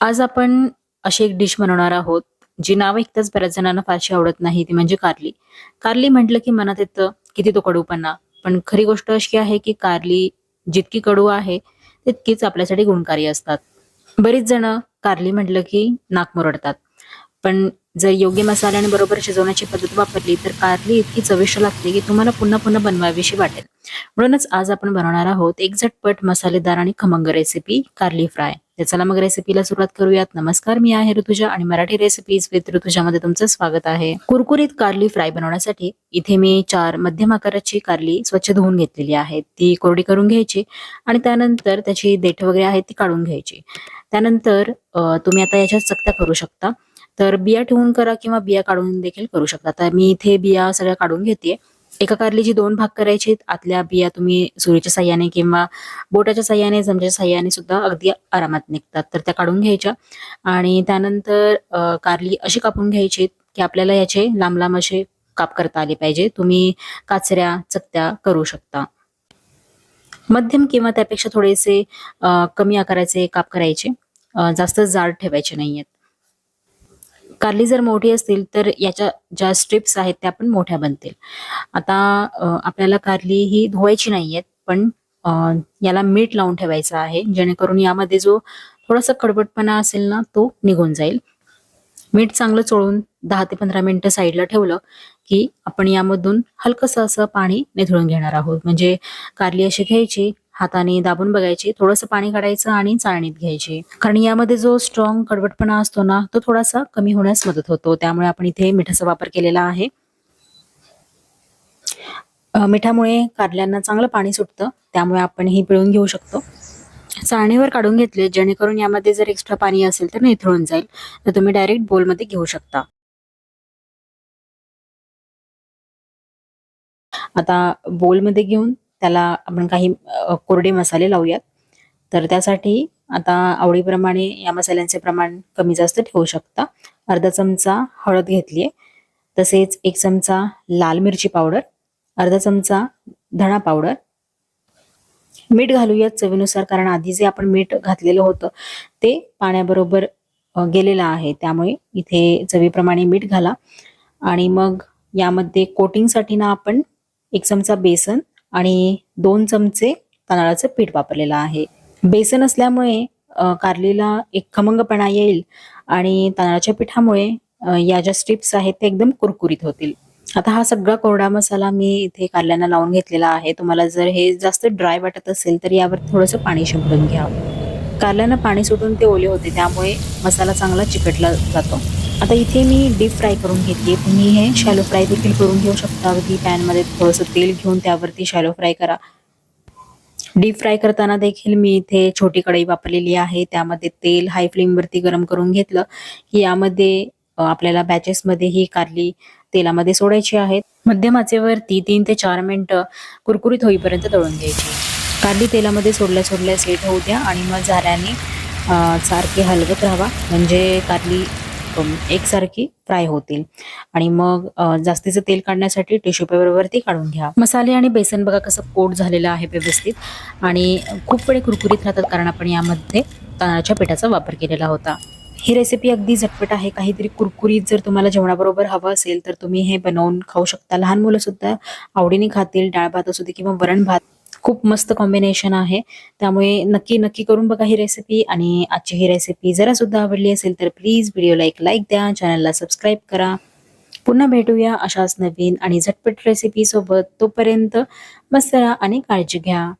आज आपण अशी एक डिश बनवणार आहोत जी नाव ऐकताच बऱ्याच जणांना फारशी आवडत नाही ती म्हणजे कारली. कारली म्हटलं की मनात येतं किती तो कडूपणा पण खरी गोष्ट अशी आहे की कारली जितकी कडू आहे तितकीच आपल्यासाठी गुणकारी असतात. बरीच जण कारली म्हटलं की नाक मुरडतात. पण जर योग्य मसाल्याने बरोबर शिजवण्याची पद्धत वापरली तर कारली इतकी चविष्ट लागते की तुम्हाला पुन्हा पुन्हा बनवावीशी वाटेल. म्हणूनच आज आपण बनवणार आहोत एक झटपट मसालेदार आणि खमंग रेसिपी कारली फ्राय तर चला मग रेसिपीला सुरुवात करूयात. नमस्कार मी आहे ऋतुजा आणि मराठी रेसिपीज विथ ऋतुजामध्ये तुमचं स्वागत आहे. कुरकुरीत कारली फ्राय बनवण्यासाठी इथे मी चार मध्यम आकाराची कारली स्वच्छ धुवून घेतलेली आहे. ती कोरडी करून घ्यायची आणि त्यानंतर त्याची देठ वगैरे आहे ती काढून घ्यायची. त्यानंतर तुम्ही आता याच्यात चकत्या करू शकता. तर बिया ठेवून करा किंवा बिया काढून देखील करू शकता. तर मी इथे बिया सगळ्या काढून घेते एका कारलीची दोन भाग करायचे आतल्या बिया तुम्ही सुरीच्या साह्याने किंवा बोटाच्या साह्याने चमच्याच्या साह्याने सुद्धा अगदी आरामात निघतात. तर त्या काढून घ्यायच्या. आणि त्यानंतर कारली अशी कापून घ्यायची की आपल्याला याचे लांब लांब असे काप करता आले पाहिजे. तुम्ही काचऱ्या चकत्या करू शकता. मध्यम किंवा त्यापेक्षा थोडेसे कमी आकाराचे काप करायचे. जास्त जाड ठेवायचे नाहीयेत. कारली जर मोठी असतील तर याच्या ज्या स्ट्रिप्स आहेत त्या पण मोठ्या बनतील. आता आपल्याला कारली ही धुवायची नाही आहेत पण याला मीठ लावून ठेवायचं आहे जेणेकरून यामध्ये जो थोडासा कडबटपणा असेल ना तो निघून जाईल. मीठ चांगलं चोळून दहा ते पंधरा मिनिटं साईडला ठेवलं की आपण यामधून हलकसं असं पाणी निथळून घेणार आहोत. म्हणजे कारली अशी घ्यायची हाताने दाबून बघायची थोडंसं पाणी काढायचं आणि चाळणीत घ्यायची. कारण यामध्ये जो स्ट्रॉंग कडवटपणा असतो ना तो थोडासा कमी होण्यास मदत होतो. त्यामुळे आपण इथे मिठाचा वापर केलेला आहे. मिठामुळे कारल्यांना चांगलं पाणी सुटतं. त्यामुळे आपण ही पिळून घेऊ शकतो. चाळणीवर काढून घेतले जेणेकरून यामध्ये जर एक्स्ट्रा पाणी असेल तर निथळून जाईल. तर तुम्ही डायरेक्ट बोलमध्ये घेऊ शकता. आता बोलमध्ये घेऊन त्याला आपण काही कोरडे मसाले लावूयात. तर त्यासाठी आता आवडीप्रमाणे या मसाल्यांचे प्रमाण कमी जास्त ठेवू शकता. अर्धा चमचा हळद घेतलीये. तसेच एक चमचा लाल मिरची पावडर अर्धा चमचा धणा पावडर. मीठ घालूयात चवीनुसार कारण आधी जे आपण मीठ घातलेलं होतं ते पाण्याबरोबर गेलेलं आहे. त्यामुळे इथे चवीप्रमाणे मीठ घाला. आणि मग यामध्ये कोटिंगसाठी ना आपण एक चमचा बेसन आणि दोन चमचे तांदळाचं पीठ वापरलेलं आहे. बेसन असल्यामुळे कारलीला एक खमंगपणा येईल आणि तांदळाच्या पिठामुळे या ज्या स्ट्रिप्स आहेत ते एकदम कुरकुरीत होतील. आता हा सगळा कोरडा मसाला मी इथे कारल्यांना लावून घेतलेला आहे. तुम्हाला जर हे जास्त ड्राय वाटत असेल तर यावर थोडंसं पाणी शिंपडून घ्या. कारल्यांना पाणी सुटून ते ओले होते त्यामुळे मसाला चांगला चिकटला जातो. आता इथे मी डीप फ्राय करून घेतली तुम्ही हे शॅलो फ्राय देखील करून घेऊ शकता. अगदी पॅनमध्ये थोडंसं तेल घेऊन त्यावरती शॅलो फ्राय करा. डीप फ्राय करताना देखील मी इथे छोटी कढई वापरलेली आहे. त्यामध्ये तेल हाय फ्लेमवरती गरम करून घेतलं. की यामध्ये आपल्याला बॅचेसमध्ये ही कारली तेलामध्ये सोडायची आहेत. मध्यम आचेवरती तीन ते चार मिनटं कुरकुरीत होईपर्यंत तळून घ्यायची. कारली तेलामध्ये सोडल्या सोडल्या सेट होऊ द्या आणि मग झाल्याने सारखे सारखी हलवत राहावा म्हणजे कारली एकसारखी फ्राय होतील. आणि मग जास्तीचं तेल काढण्यासाठी टिश्यू पेपरवरती काढून घ्या. मसाले आणि बेसन बघा कसं कोट झालेलं आहे व्यवस्थित. आणि खूप वेळे कुरकुरीत राहतात कारण आपण यामध्ये तांदळाच्या पिठाचा वापर केलेला होता. ही रेसिपी अगदी झटपट आहे. काहीतरी कुरकुरीत जर तुम्हाला जेवणाबरोबर हवं असेल तर तुम्ही हे बनवून खाऊ शकता. लहान मुलं सुद्धा आवडीने खातील. डाळ भात असू दे किंवा वरण भात. खूप मस्त कॉम्बिनेशन आहे. त्यामुळे नक्की नक्की करून बघा ही रेसिपी आणि आजची ही रेसिपी जरा सुद्धा आवडली असेल तर प्लीज व्हिडिओला एक लाईक द्या. चॅनलला सबस्क्राईब करा. पुन्हा भेटूया अशाच नवीन आणि झटपट रेसिपी सोबत. तोपर्यंत मस्त राहा आणि काळजी घ्या.